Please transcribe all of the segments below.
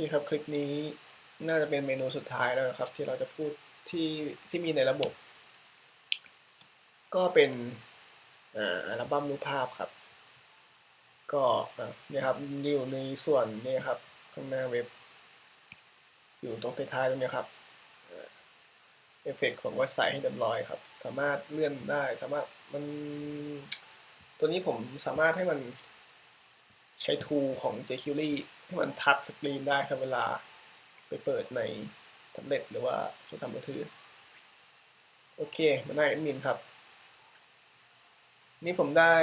นี่ครับคลิปนี้น่าจะเป็นเมนูสุดท้ายแล้วครับ ที่เราจะพูดที่ที่มีในระบบ ก็เป็นอัลบั้มรูปภาพครับ ก็เนี่ยครับอยู่ในส่วนนี้ครับข้างหน้าเว็บ อยู่ตรงท้ายตรงนี้ครับเอฟเฟกต์ของวัดใส่ให้เรียบร้อยครับ สามารถเลื่อนได้สามารถมันตัวนี้ผมสามารถให้มันใช้ทูของ jQuery มันทัชสกรีนได้ครับเวลาไปเปิดในแท็บเล็ตหรือว่าโทรศัพท์มือถือ โอเค มาหน้าแอดมินครับ นี่ผมได้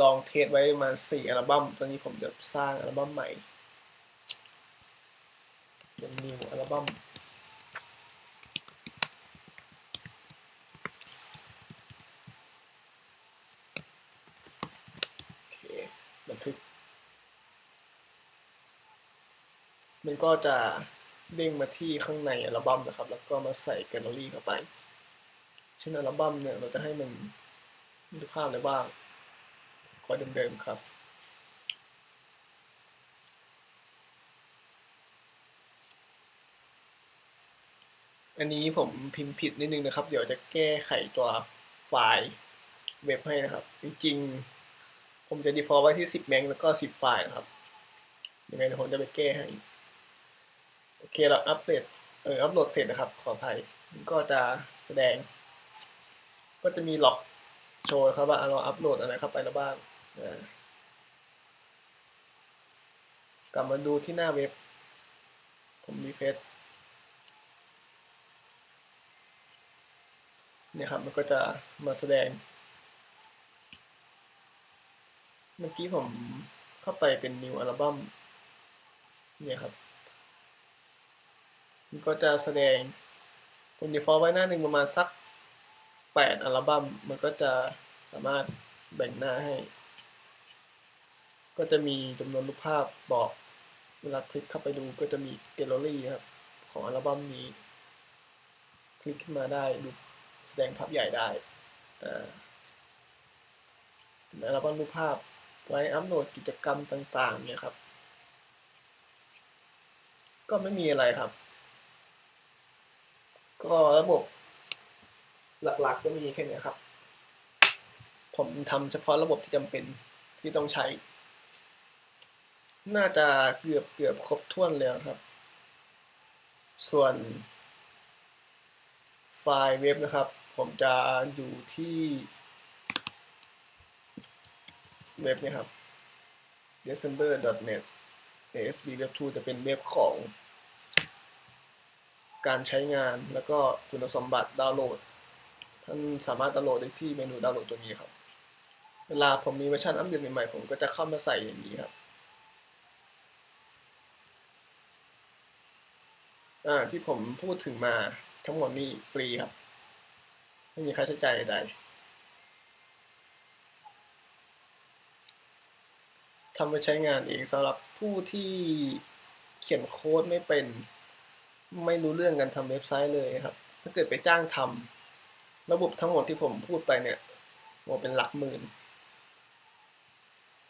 ลองเทสไว้มาสี่อัลบั้ม ตอนนี้ผมจะสร้างอัลบั้มใหม่ เป็น new อัลบั้ม โอเค บันทึก มันก็จะเด้งมาที่ข้างในอัลบั้มนะครับ แล้วก็มาใส่แกลเลอรี่เข้าไปเช่นอัลบั้มเนี่ยเราจะให้มันมีภาพอะไรบ้างก็เดิมๆครับ อันนี้ผมพิมพ์ผิดนิดนึงนะครับ เดี๋ยวจะแก้ไขตัวไฟล์เว็บให้นะครับ จริงๆ ผมจะ default ไว้ที่ 10 แมงแล้วก็ 10 ไฟล์นะครับยังไงเดี๋ยวผมจะไปแก้ให้ โอเคเราอัปเดตเอออัปโหลดเสร็จนะครับ ขออภัยก็จะแสดง ก็จะมีล็อกโชว์ครับว่าเราอัปโหลดอะไรเข้าไปแล้วบ้างกลับมาดูที่หน้าเว็บ ผมรีเฟซเนี่ยครับมันก็จะมาแสดง เมื่อกี้ผมเข้าไปเป็น new อัลบั้มเนี่ยครับ มันก็จะแสดงผม default ไว้หน้าหนึ่งประมาณสักแปดอัลบั้มมันก็จะสามารถแบ่งหน้าให้ ก็จะมีจำนวนรูปภาพบอก เวลาคลิกเข้าไปดูก็จะมีแกลเลอรี่ครับ ของอัลบั้มนี้ คลิกขึ้นมาได้ดูแสดงภาพใหญ่ได้อ่าอัลบั้มรูปภาพไว้อัปโหลดกิจกรรมต่างๆเนี่ยครับ ก็ไม่มีอะไรครับ ก็ระบบหลักๆก็มีแค่นี้ครับ ผมทำเฉพาะระบบที่จำเป็นที่ต้องใช้ น่าจะเกือบเกือบครบถ้วนแล้วครับ ส่วน ไฟล์เว็บนะครับ ผมจะอยู่ที่เว็บเนี่ยครับ december.net ASB Web 2จะเป็นเว็บของ การใช้งานแล้วก็คุณสมบัติดาวน์โหลด ท่านสามารถดาวน์โหลดได้ที่เมนูดาวน์โหลดตัวนี้ครับ เวลาผมมีเวอร์ชันอัปเดตใหม่ๆ ผมก็จะเข้ามาใส่อย่างนี้ครับที่ผมพูดถึงมาทั้งหมดนี่ฟรีครับ ไม่มีค่าใช้จ่ายใดทำไปใช้งานเองสำหรับผู้ที่เขียนโค้ดไม่เป็น ไม่รู้เรื่องการทำเว็บไซต์เลยครับ ถ้าเกิดไปจ้างทำระบบทั้งหมดที่ผมพูดไปเนี่ยหมดเป็นหลักหมื่น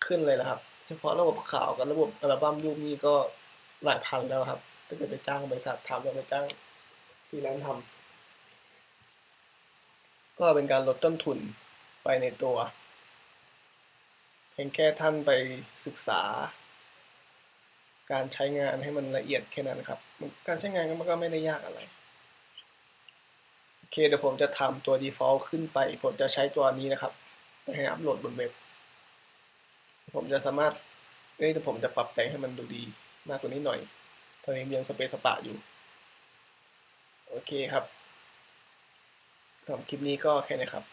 ขึ้นเลยละครับ เฉพาะระบบข่าวกับระบบอัลบั้มรูปนี้ก็หลายพันแล้วครับ ถ้าเกิดไปจ้างบริษัททำแล้วไปจ้างฟรีแลนซ์ทำก็เป็นการลดต้นทุนไปในตัวเพียงแค่ท่านไปศึกษา การใช้งานให้มันละเอียดแค่นั้นครับ การใช้งานมันก็ไม่ได้ยากอะไร โอเคเดี๋ยวผมจะทำตัว default ขึ้นไป ผมจะใช้ตัวนี้นะครับไปให้อัปโหลดบนเว็บ ผมจะสามารถเอ้ยแต่ผมจะปรับแต่งให้มันดูดีมากกว่านี้หน่อย ตอนนี้ยังสเปซสปะอยู่ โอเคครับสำหรับคลิปนี้ก็แค่นี้ครับ